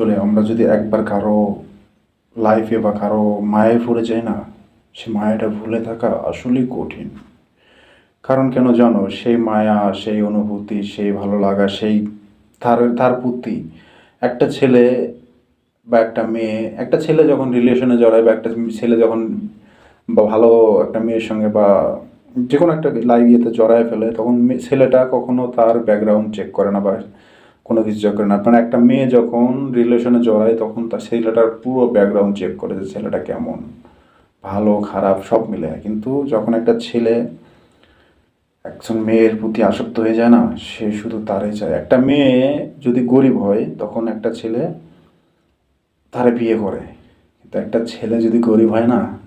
আসলে আমরা যদি একবার কারও লাইফে বা কারও মায়ায় পড়ে যাই না, সে মায়াটা ভুলে থাকা আসলেই কঠিন। কারণ কেন জানো, সেই মায়া, সেই অনুভূতি, সেই ভালো লাগা, সেই তার তার প্রতি একটা ছেলে বা একটা মেয়ে, একটা ছেলে যখন রিলেশনে জড়ায় বা একটা ছেলে যখন বা ভালো একটা মেয়ের সঙ্গে বা যে কোনো একটা লাইভ ইয়েতে জড়ায় ফেলে, তখন ছেলেটা কখনো তার ব্যাকগ্রাউন্ড চেক করে না বা কোনো কিছু চেক করে না। মানে একটা মেয়ে যখন রিলেশনে জড়ায়, তখন তার ছেলেটার পুরো ব্যাকগ্রাউন্ড চেক করে যে ছেলেটা কেমন। ভালো, খারাপ, সব মিলে। কিন্তু যখন একটা ছেলে একজন মেয়ের প্রতি আসক্ত হয়ে যায় না, সে শুধু তারই চায়। একটা মেয়ে যদি গরিব হয়, তখন একটা ছেলে তারে বিয়ে করে। কিন্তু একটা ছেলে যদি গরিব হয় না,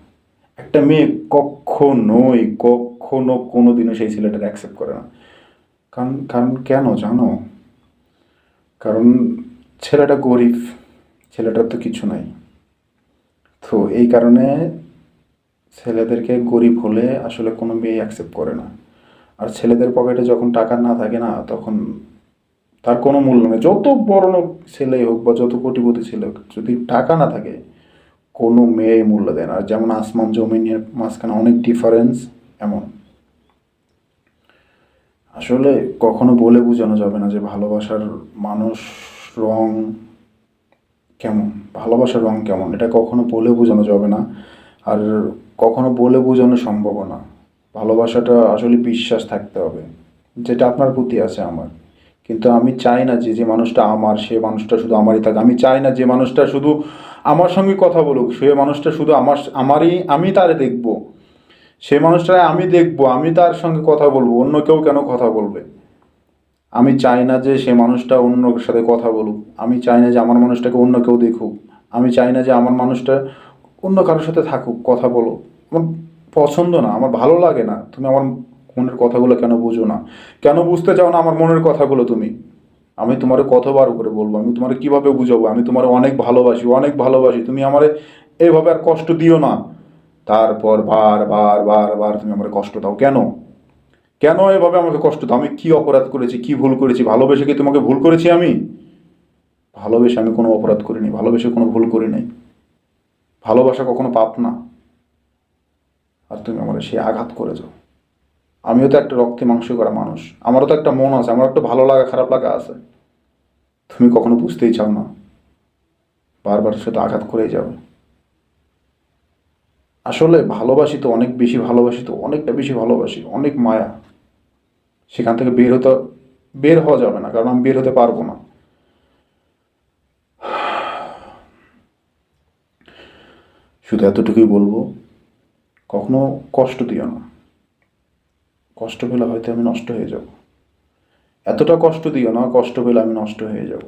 একটা মেয়ে কখনোই, কখনো কোনো দিনও সেই ছেলেটার অ্যাকসেপ্ট করে না। কারণ কারণ কেন জানো? কারণ ছেলেটা গরিব, ছেলেটার তো কিছু নাই। তো এই কারণে ছেলেদেরকে গরিব হলে আসলে কোনো মেয়ে অ্যাকসেপ্ট করে না। আর ছেলেদের পকেটে যখন টাকা না থাকে না, তখন তার কোনো মূল্য নেই। যত বড় ছেলেই হোক বা যত কোটিপতি ছেলে হোক, যদি টাকা না থাকে, কোনো মেয়ে মূল্য দেয় না। আর যেমন আসমান জমিনের মাঝখানে অনেক ডিফারেন্স এমন। আসলে কখনো বলে বোঝানো যাবে না যে ভালোবাসার মানুষ রং কেমন, ভালোবাসার রং কেমন। এটা কখনো বলে বোঝানো যাবে না আর কখনো বলে বোঝানো সম্ভব না। ভালোবাসাটা আসলে বিশ্বাস থাকতে হবে, যেটা আপনার প্রতি আছে আমার। কিন্তু আমি চাই না যে যে মানুষটা আমার, সে মানুষটা শুধু আমারই থাক। আমি চাই না যে মানুষটা শুধু আমার সঙ্গে কথা বলুক, সে মানুষটা শুধু আমার, আমারই, আমি তারে দেখব। সে মানুষটা আমি দেখব, আমি তার সঙ্গে কথা বলব, অন্য কেউ কেন কথা বলবে? আমি চাই না যে সে মানুষটা অন্য সাথে কথা বলুক। আমি চাই না যে আমার মানুষটাকে অন্য কেউ দেখুক। আমি চাই না যে আমার মানুষটা অন্য কারোর সাথে থাকুক, কথা বলো আমার পছন্দ না, আমার ভালো লাগে না। তুমি আমার মনের কথাগুলো কেন বুঝো না? কেন বুঝতে চাও না আমার মনের কথাগুলো তুমি? আমি তোমার কতবার করে বলব? আমি তোমার কীভাবে বুঝাবো? আমি তোমার অনেক ভালোবাসি অনেক ভালোবাসি। তুমি আমার এইভাবে আর কষ্ট দিও না। তারপর বার বার বার বার তুমি আমার কষ্ট দাও। কেন? কেন এভাবে আমাকে কষ্ট দাও? আমি কি অপরাধ করেছি? কি ভুল করেছি? ভালোবেসে কি তোমাকে ভুল করেছি আমি? ভালোবেসে আমি কোনো অপরাধ করিনি। ভালোবেসে কোনো ভুল করি নাই। ভালোবাসা কখনো পাপ না। আর তুমি আমার সেই আঘাত করে যাও। আমিও তো একটা রক্তে মাংস করা মানুষ। আমারও তো একটা মন আছে। আমার একটা ভালো লাগা, খারাপ লাগা আছে। তুমি কখনো বুঝতেই চাও না। বারবার শুধু আঘাত করেই যাবে। আসলে ভালোবাসি তো, অনেক বেশি ভালোবাসি তো, অনেকটা বেশি ভালোবাসি, অনেক মায়া। সেখান থেকে বের হতে, বের হওয়া যাবে না, কারণ আমি বের হতে পারব না। শুধু এতটুকুই বলব, কখনো কষ্ট দিও না। কষ্ট পেলে হয়তো আমি নষ্ট হয়ে যাব। এতটা কষ্ট দিও না, কষ্ট পেলে আমি নষ্ট হয়ে যাব।